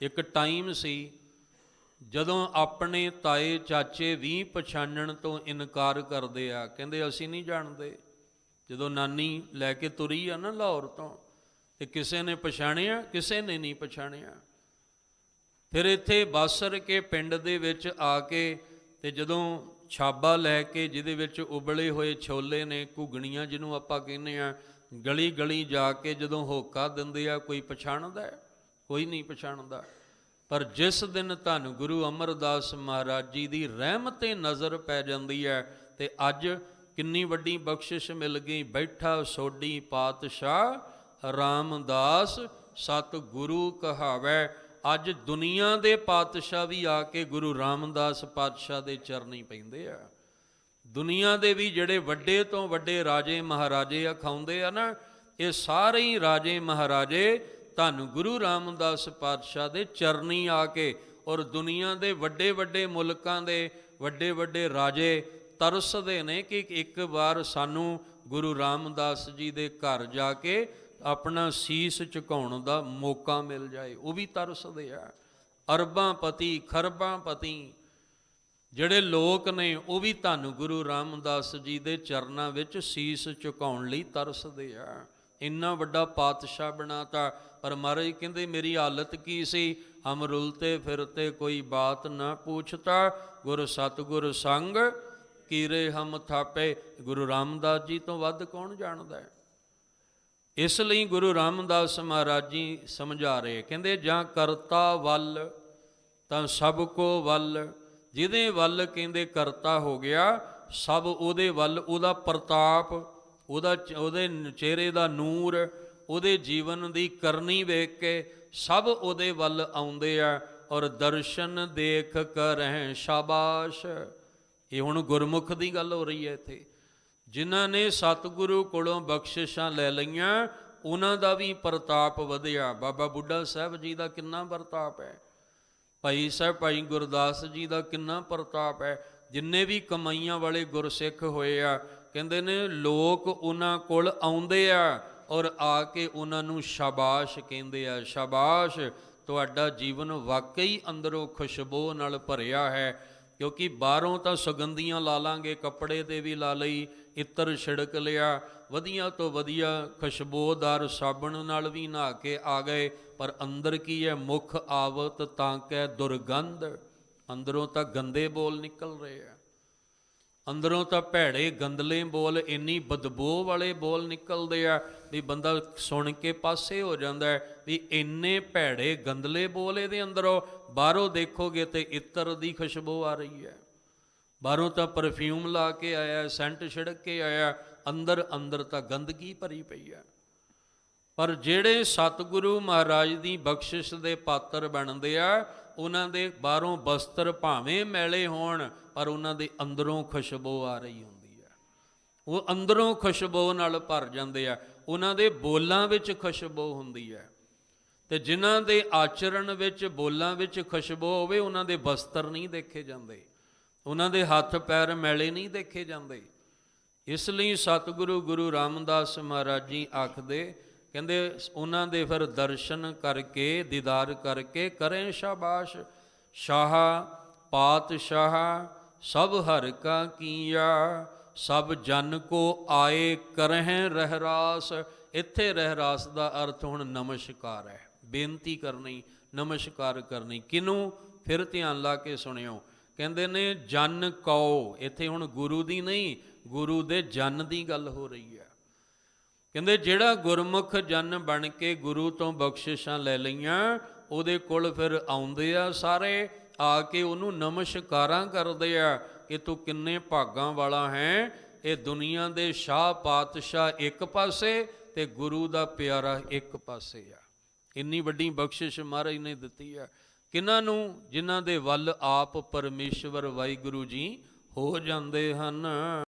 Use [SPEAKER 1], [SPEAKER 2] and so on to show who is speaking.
[SPEAKER 1] ਇੱਕ ਟਾਈਮ ਸੀ ਜਦੋਂ ਆਪਣੇ ਤਾਏ ਚਾਚੇ ਵੀ ਪਛਾਣਨ ਤੋਂ ਇਨਕਾਰ ਕਰਦੇ ਆ, ਕਹਿੰਦੇ ਅਸੀਂ ਨਹੀਂ ਜਾਣਦੇ ਜਦੋਂ ਨਾਨੀ ਲੈ ਕੇ ਤੁਰੀ ਆ ਨਾ ਲਾਹੌਰ ਤੋਂ, ਤੇ ਕਿਸੇ ਨੇ ਪਛਾਣਿਆ, ਕਿਸੇ ਨੇ ਨਹੀਂ ਪਛਾਣਿਆ ਫਿਰ ਇੱਥੇ ਬਾਸਰ ਕੇ ਪਿੰਡ ਦੇ ਵਿੱਚ ਆ ਕੇ ਤੇ ਜਦੋਂ ਛਾਬਾ ਲੈ ਕੇ ਜਿਹਦੇ ਵਿੱਚ ਉਬਲੇ ਹੋਏ ਛੋਲੇ ਨੇ, ਘੁਗਣੀਆਂ ਜਿਹਨੂੰ ਆਪਾਂ ਕਹਿੰਦੇ ਆ ਗਲੀ ਗਲੀ ਜਾ ਕੇ ਜਦੋਂ ਹੋਕਾ ਦਿੰਦੇ ਆ, ਕੋਈ ਪਛਾਣਦਾ ਹੈ? ਕੋਈ ਨਹੀਂ ਪਛਾਣਦਾ ਪਰ ਜਿਸ ਦਿਨ ਧੰਨ ਗੁਰੂ ਅਮਰਦਾਸ ਮਹਾਰਾਜ ਜੀ ਦੀ ਰਹਿਮਤੇ ਨਜ਼ਰ ਪੈ ਜਾਂਦੀ ਹੈ ਤੇ ਅੱਜ ਕਿੰਨੀ ਵੱਡੀ ਬਖਸ਼ਿਸ਼ ਮਿਲ ਗਈ। ਬੈਠਾ ਸੋਢੀ ਪਾਤਸ਼ਾਹ ਰਾਮਦਾਸ ਸਤ ਗੁਰੂ ਕਹਾਵੈ। ਅੱਜ ਦੁਨੀਆ ਦੇ ਪਾਤਸ਼ਾਹ ਵੀ ਆ ਕੇ ਗੁਰੂ ਰਾਮਦਾਸ ਪਾਤਸ਼ਾਹ ਦੇ ਚਰਨੀ ਪੈਂਦੇ ਆ। ਦੁਨੀਆ ਦੇ ਵੀ ਜਿਹੜੇ ਵੱਡੇ ਤੋਂ ਵੱਡੇ ਰਾਜੇ ਮਹਾਰਾਜੇ ਅਖਾਉਂਦੇ ਆ ਨਾ, ਇਹ ਸਾਰੇ ਹੀ ਰਾਜੇ ਮਹਾਰਾਜੇ ਧੰਨ ਗੁਰੂ ਰਾਮਦਾਸ ਪਾਤਸ਼ਾਹ ਦੇ ਚਰਨੀ ਆ ਕੇ ਔਰ ਦੁਨੀਆ ਦੇ ਵੱਡੇ ਵੱਡੇ ਮੁਲਕਾਂ ਦੇ ਵੱਡੇ ਵੱਡੇ ਰਾਜੇ ਤਰਸਦੇ ਨੇ ਕਿ ਇੱਕ ਵਾਰ ਸਾਨੂੰ ਗੁਰੂ ਰਾਮਦਾਸ ਜੀ ਦੇ ਘਰ ਜਾ ਕੇ ਆਪਣਾ ਸੀਸ ਝੁਕਾਉਣ ਦਾ ਮੌਕਾ ਮਿਲ ਜਾਏ। ਉਹ ਵੀ ਤਰਸਦੇ ਆ। ਅਰਬਾਂ ਪਤੀ, ਖਰਬਾਂ ਪਤੀ ਜਿਹੜੇ ਲੋਕ ਨੇ, ਉਹ ਵੀ ਧੰਨ ਗੁਰੂ ਰਾਮਦਾਸ ਜੀ ਦੇ ਚਰਨਾਂ ਵਿੱਚ ਸੀਸ ਝੁਕਾਉਣ ਲਈ ਤਰਸਦੇ ਆ। ਇੰਨਾ ਵੱਡਾ ਪਾਤਸ਼ਾਹ ਬਣਾਤਾ। ਪਰ ਮਹਾਰਾਜ ਕਹਿੰਦੇ, ਮੇਰੀ ਹਾਲਤ ਕੀ ਸੀ? ਹਮ ਰੁਲਤੇ ਫਿਰਤੇ ਕੋਈ ਬਾਤ ਨਾ ਪੁੱਛਤਾ। ਗੁਰ ਸਤਗੁਰ ਸੰਗ ਕੀਰੇ ਹਮ ਥਾਪੇ। ਗੁਰੂ ਰਾਮਦਾਸ ਜੀ ਤੋਂ ਵੱਧ ਕੌਣ ਜਾਣਦਾ ਹੈ? ਇਸ ਲਈ ਗੁਰੂ ਰਾਮਦਾਸ ਮਹਾਰਾਜ ਜੀ ਸਮਝਾ ਰਹੇ ਕਹਿੰਦੇ, ਜਾਂ ਕਰਤਾ ਵੱਲ, ਤਾਂ ਸਭ ਕੋ ਵੱਲ। ਜਿਹਦੇ ਵੱਲ ਕਹਿੰਦੇ ਕਰਤਾ ਹੋ ਗਿਆ, ਸਭ ਉਹਦੇ ਵੱਲ ਉਹਦਾ ਪ੍ਰਤਾਪ ਉਹਦਾ ਉਹਦੇ ਚਿਹਰੇ ਦਾ ਨੂਰ, ਉਹਦੇ ਜੀਵਨ ਦੀ ਕਰਨੀ ਵੇਖ ਕੇ ਸਭ ਉਹਦੇ ਵੱਲ ਆਉਂਦੇ ਆ ਔਰ ਦਰਸ਼ਨ ਦੇਖ ਕਰ ਸ਼ਾਬਾਸ਼। ਇਹ ਹੁਣ ਗੁਰਮੁਖ ਦੀ ਗੱਲ ਹੋ ਰਹੀ ਹੈ ਇੱਥੇ। ਜਿਨ੍ਹਾਂ ਨੇ ਸਤਿਗੁਰੂ ਕੋਲੋਂ ਬਖਸ਼ਿਸ਼ਾਂ ਲੈ ਲਈਆਂ, ਉਹਨਾਂ ਦਾ ਵੀ ਪ੍ਰਤਾਪ ਵਧਿਆ। ਬਾਬਾ ਬੁੱਢਾ ਸਾਹਿਬ ਜੀ ਦਾ ਕਿੰਨਾ ਪ੍ਰਤਾਪ ਹੈ। ਭਾਈ ਸਾਹਿਬ, ਭਾਈ ਗੁਰਦਾਸ ਜੀ ਦਾ ਕਿੰਨਾ ਪ੍ਰਤਾਪ ਹੈ। ਜਿੰਨੇ ਵੀ ਕਮਾਈਆਂ ਵਾਲੇ ਗੁਰਸਿੱਖ ਹੋਏ ਆ ਕਹਿੰਦੇ ਨੇ, ਲੋਕ ਉਹਨਾਂ ਕੋਲ ਆਉਂਦੇ ਆ ਔਰ ਆ ਕੇ ਉਹਨਾਂ ਨੂੰ ਸ਼ਾਬਾਸ਼ ਕਹਿੰਦੇ ਆ। ਸ਼ਾਬਾਸ਼, ਤੁਹਾਡਾ ਜੀਵਨ ਵਾਕਈ ਅੰਦਰੋਂ ਖੁਸ਼ਬੂ ਨਾਲ ਭਰਿਆ ਹੈ, ਕਿਉਂਕਿ ਬਾਹਰੋਂ ਤਾਂ ਸੁਗੰਧੀਆਂ ਲਾ ਲਾਂਗੇ, ਕੱਪੜੇ ਤੇ ਵੀ ਲਾ ਲਈ, ਇਤਰ ਛਿੜਕ ਲਿਆ। ਵਧੀਆ ਤੋਂ ਵਧੀਆ ਖੁਸ਼ਬੂਦਾਰ ਸਾਬਣ ਨਾਲ ਵੀ ਨਹਾ ਕੇ ਆ ਗਏ, ਪਰ ਅੰਦਰ ਕੀ ਹੈ? ਮੁਖ ਆਵਤ ਤਾਂ ਕੈ ਦੁਰਗੰਧ। ਅੰਦਰੋਂ ਤਾਂ ਗੰਦੇ ਬੋਲ ਨਿਕਲ ਰਹੇ ਆ। ਅੰਦਰੋਂ ਤਾਂ ਭੈੜੇ ਗੰਦਲੇ ਬੋਲ, ਇੰਨੀ ਬਦਬੂ ਵਾਲੇ ਬੋਲ ਨਿਕਲਦੇ ਆ ਵੀ ਬੰਦਾ ਸੁਣ ਕੇ ਪਾਸੇ ਹੋ ਜਾਂਦਾ ਵੀ ਇੰਨੇ ਭੈੜੇ ਗੰਦਲੇ ਬੋਲ ਇਹਦੇ ਅੰਦਰੋਂ। ਬਾਹਰੋਂ ਦੇਖੋਗੇ ਤੇ ਇਤਰ ਦੀ ਖੁਸ਼ਬੂ ਆ ਰਹੀ ਹੈ। ਬਾਹਰੋਂ ਤਾਂ ਪਰਫਿਊਮ ਲਾ ਕੇ ਆਇਆ ਸੈਂਟ ਛਿੜਕ ਕੇ ਆਇਆ, ਅੰਦਰ ਅੰਦਰ ਤਾਂ ਗੰਦਗੀ ਭਰੀ ਪਈ ਹੈ। ਪਰ ਜਿਹੜੇ ਸਤਿਗੁਰੂ ਮਹਾਰਾਜ ਦੀ ਬਖਸ਼ਿਸ਼ ਦੇ ਪਾਤਰ ਬਣਦੇ ਆ ਉਹਨਾਂ ਦੇ ਬਾਹਰੋਂ ਬਸਤਰ ਭਾਵੇਂ ਮੈਲੇ ਹੋਣ, ਪਰ ਉਹਨਾਂ ਦੇ ਅੰਦਰੋਂ ਖੁਸ਼ਬੂ ਆ ਰਹੀ ਹੁੰਦੀ ਹੈ। ਉਹ ਅੰਦਰੋਂ ਖੁਸ਼ਬੂ ਨਾਲ ਭਰ ਜਾਂਦੇ ਆ। ਉਹਨਾਂ ਦੇ ਬੋਲਾਂ ਵਿੱਚ ਖੁਸ਼ਬੂ ਹੁੰਦੀ ਹੈ। ਤੇ ਜਿਨ੍ਹਾਂ ਦੇ ਆਚਰਣ ਵਿੱਚ, ਬੋਲਾਂ ਵਿੱਚ ਖੁਸ਼ਬੂ ਹੋਵੇ, ਉਹਨਾਂ ਦੇ ਬਸਤਰ ਨਹੀਂ ਦੇਖੇ ਜਾਂਦੇ। ਉਹਨਾਂ ਦੇ ਹੱਥ ਪੈਰ ਮੈਲੇ ਨਹੀਂ ਦੇਖੇ ਜਾਂਦੇ। ਇਸ ਲਈ ਸਤਿਗੁਰੂ ਗੁਰੂ ਰਾਮਦਾਸ ਮਹਾਰਾਜ ਜੀ ਆਖਦੇ ਕਹਿੰਦੇ ਉਹਨਾਂ ਦੇ ਫਿਰ ਦਰਸ਼ਨ ਕਰਕੇ, ਦੀਦਾਰ ਕਰਕੇ ਕਰੇ ਸ਼ਾਬਾਸ਼। ਸ਼ਾਹ, ਪਾਤਸ਼ਾਹ, ਸਭ ਹਰ ਕਾ ਕੀਆ, ਸਭ ਜਨ ਕੋ ਆਏ ਕਰਹਿ ਰਹਿਰਾਸ। ਇੱਥੇ ਰਹਿਰਾਸ ਦਾ ਅਰਥ ਹੁਣ ਨਮਸਕਾਰ ਹੈ। ਬੇਨਤੀ ਕਰਨੀ, ਨਮਸਕਾਰ ਕਰਨੀ। ਕਿਨੂੰ? ਫਿਰ ਧਿਆਨ ਲਾ ਕੇ ਸੁਣਿਓ। ਕਹਿੰਦੇ ਨੇ, ਜਨ ਕਉ। ਇੱਥੇ ਹੁਣ ਗੁਰੂ ਦੀ ਨਹੀਂ, ਗੁਰੂ ਦੇ ਜਨ ਦੀ ਗੱਲ ਹੋ ਰਹੀ ਹੈ। ਕਹਿੰਦੇ, ਜਿਹੜਾ ਗੁਰਮੁਖ ਜਨ ਬਣ ਕੇ ਗੁਰੂ ਤੋਂ ਬਖਸ਼ਿਸ਼ਾਂ ਲੈ ਲਈਆਂ, ਉਹਦੇ ਕੋਲ ਫਿਰ ਆਉਂਦੇ ਆ ਸਾਰੇ, ਆ ਕੇ ਉਹਨੂੰ ਨਮਸਕਾਰਾਂ ਕਰਦੇ ਆ ਕਿ ਤੂੰ ਕਿੰਨੇ ਭਾਗਾਂ ਵਾਲਾ ਹੈ। ਇਹ ਦੁਨੀਆ ਦੇ ਸ਼ਾਹ ਪਾਤਸ਼ਾਹ ਇੱਕ ਪਾਸੇ ਤੇ ਗੁਰੂ ਦਾ ਪਿਆਰਾ ਇੱਕ ਪਾਸੇ ਆ। ਇੰਨੀ ਵੱਡੀ ਬਖਸ਼ਿਸ਼ ਮਹਾਰਾਜ ਨੇ ਦਿੱਤੀ ਆ। ਕਿਹਨਾਂ ਨੂੰ? ਜਿਨ੍ਹਾਂ ਦੇ ਵੱਲ ਆਪ ਪਰਮੇਸ਼ਵਰ ਵਾਹਿਗੁਰੂ ਜੀ ਹੋ ਜਾਂਦੇ ਹਨ।